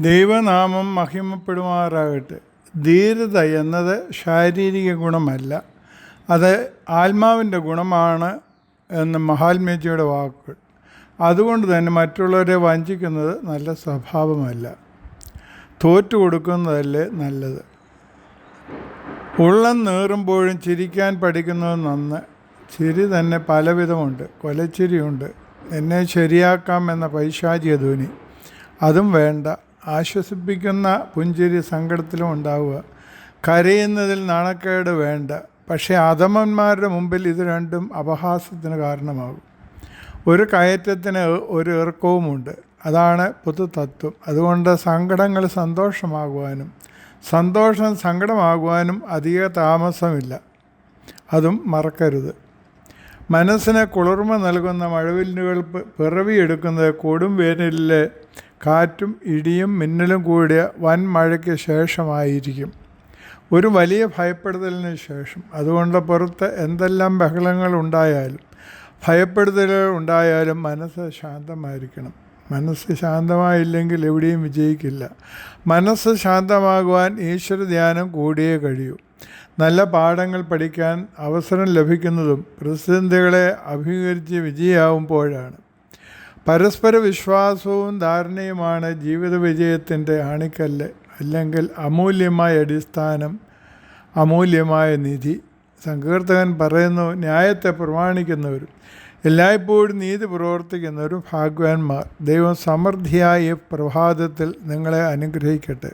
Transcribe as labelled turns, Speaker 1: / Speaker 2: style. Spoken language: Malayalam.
Speaker 1: ദൈവനാമം മഹിമപ്പെടുമാറാകട്ടെ. ധീരത എന്നത് ശാരീരിക ഗുണമല്ല. അത് ആത്മാവിന്റെ ഗുണമാണ് എന്ന് മഹാത്മജിയുടെ വാക്കുകൾ. അതുകൊണ്ട് തന്നെ മറ്റുള്ളവരെ വഞ്ചിക്കുന്നത് നല്ല സ്വഭാവമല്ല. തോറ്റു കൊടുക്കുന്നതല്ലേ നല്ലത്. ഉള്ളം നേറുമ്പോഴും ചിരിക്കാൻ പഠിക്കുന്നത് നന്ന്. ചിരി തന്നെ പലവിധമുണ്ട്. കൊലച്ചിരിയുണ്ട്. എന്നെ ശരിയാക്കാം എന്ന പൈശാചിക ധ്വനി അതും വേണ്ട. ആശ്വസിപ്പിക്കുന്ന പുഞ്ചിരി സങ്കടത്തിലും ഉണ്ടാവുക. കരയുന്നതിൽ നാണക്കേട് വേണ്ട. പക്ഷേ അധമന്മാരുടെ മുമ്പിൽ ഇത് രണ്ടും അപഹാസത്തിന് കാരണമാകും. ഒരു കയറ്റത്തിന് ഒരു ഇറക്കവുമുണ്ട്. അതാണ് പൊതു തത്വം അതുകൊണ്ട് സങ്കടങ്ങൾ സന്തോഷമാകുവാനും സന്തോഷം സങ്കടമാകുവാനും അധിക താമസമില്ല. അതും മറക്കരുത്. മനസ്സിന് കുളിർമ നൽകുന്ന മഴവില്ലുകൾ പിറവിയെടുക്കുന്നത് കൊടും വേനലിലെ കാറ്റും ഇടിയും മിന്നലും കൂടിയ വൻ മഴയ്ക്ക് ശേഷമായിരിക്കും. ഒരു വലിയ ഭയപ്പെടുത്തലിന് ശേഷം അതുകൊണ്ട് പുറത്ത് എന്തെല്ലാം ബഹളങ്ങൾ ഉണ്ടായാലും ഭയപ്പെടുത്തലുകൾ ഉണ്ടായാലും മനസ്സ് ശാന്തമായിരിക്കണം. മനസ്സ് ശാന്തമായില്ലെങ്കിൽ എവിടെയും വിജയിക്കില്ല. മനസ്സ് ശാന്തമാകുവാൻ ഈശ്വര ധ്യാനം കൂടിയേ കഴിയൂ. നല്ല പാഠങ്ങൾ പഠിക്കാൻ അവസരം ലഭിക്കുന്നതും പ്രതിസന്ധികളെ അഭിമുഖീകരിച്ച് വിജയമാവുമ്പോഴാണ് പരസ്പര വിശ്വാസവും ധാരണയുമാണ് ജീവിത വിജയത്തിന്റെ ആണിക്കല്ല് അല്ലെങ്കിൽ അമൂല്യമായ അടിസ്ഥാനം അമൂല്യമായ നിധി. സങ്കീർത്തകൻ പറയുന്നു ന്യായത്തെ പ്രമാണിക്കുന്നവരും എല്ലായ്പ്പോഴും നീതി പ്രവർത്തിക്കുന്നവരും ഭാഗ്യവാന്മാർ. ദൈവം സമൃദ്ധിയായ പ്രഭാതത്തിൽ നിങ്ങളെ അനുഗ്രഹിക്കട്ടെ.